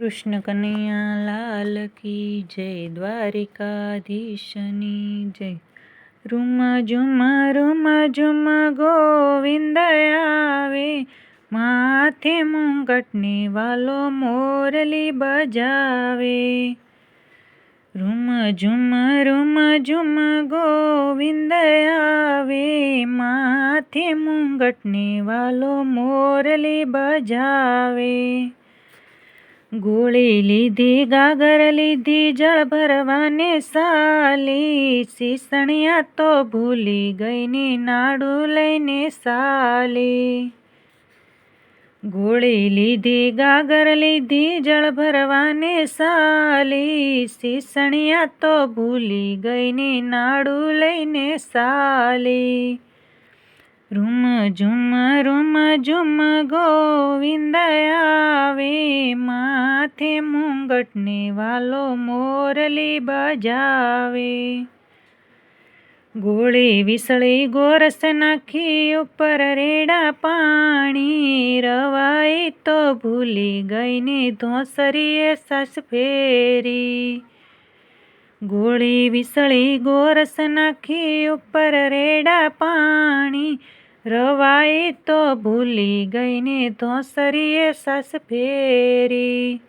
કૃષ્ણ કનૈયા લાલ કી જય દ્વારિકાધીશની જય. રૂમ ઝુમ રૂમ ઝુમ, ગોવિંદ આવે. માથે મુંગટને વાલો મોરલી બજાવે. રૂમ ઝુમ રૂમ ઝુમ, ગોવિંદ આવે. માથે મુંગટને વાલો મોરલી બજાવે. ગોળી લીધી ગાગર લીધી જળ ભરવાને સાલી. શીસણિયા તો ભૂલી ગઈને, નાડું લઈને સાલી. ગોળી લીધી ગાગર લીધી જળ ભરવાને સાલી. શીસણિયા તો ભૂલી ગઈને, નાડું લઈને સાલી. રૂમ ઝુમ રૂમ ઝુમ, ગોવિંદ આવે માથે મુંગટને વાલો મોરલી બજાવે. ગોળી વિસળી ગોરસ નાખી, ઉપર રેડા પાણી રવાઈ તો ભૂલી ગઈને ધોસરીએ સસ ફેરી. ગોળી વિસળી, ગોરસ નાખી, ઉપર રેડા પાણી. રવાઈ તો ભૂલી ગઈને ધોસરીએ સાસ ફેરી.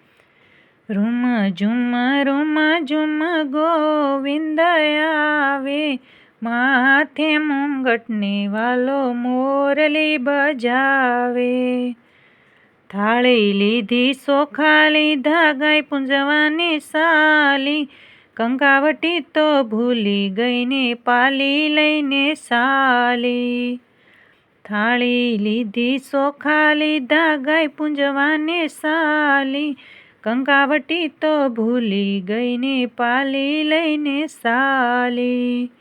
રૂમ ઝુમ રૂમ ઝુમ, ગોવિંદ આવે. માથે મુંગટને વાલો મોરલી બજાવે. થાળી લીધી, સોખા લીધા, ગાય પૂંજવાની સાલી. કંકાવટી તો ભૂલી ગઈને પાલી લઈને સાલી. થાળી લીધી, સોખા લીધા, ગાય પૂંજવાને સાલી. કંકાવટી તો ભૂલી ગઈને પાલી લઈને સાલી.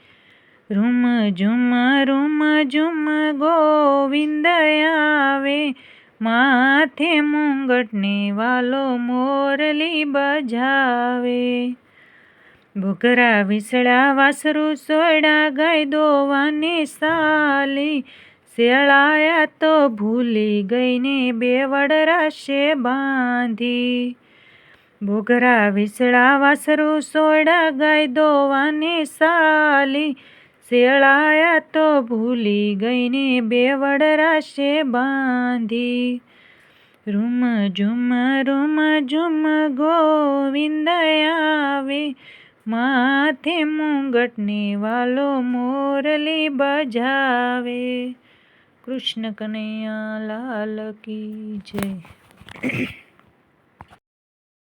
રૂમ ઝુમ રૂમ ઝુમ, ગોવિંદ આવે. માથે મુંગટને વાલો મોરલી બજાવે. ભૂગરા વિસળા વાસરું સોયડા ગાય દોવાની સાલી. શેળાયા તો ભૂલી ગઈને બે રાશે બાંધી. ભૂગરા વિસળા વાસરું સોડા ગાય દોવાની સાલી. શેળાયા તો ભૂલી ગઈને બે વડરાશે બાંધી. રૂમ ઝુમ રૂમ ઝુમ ગોવિંદ આવે. માથે મુંગટને વાલો મોરલી બજાવે. કૃષ્ણ કનૈયા લાલ કી જય.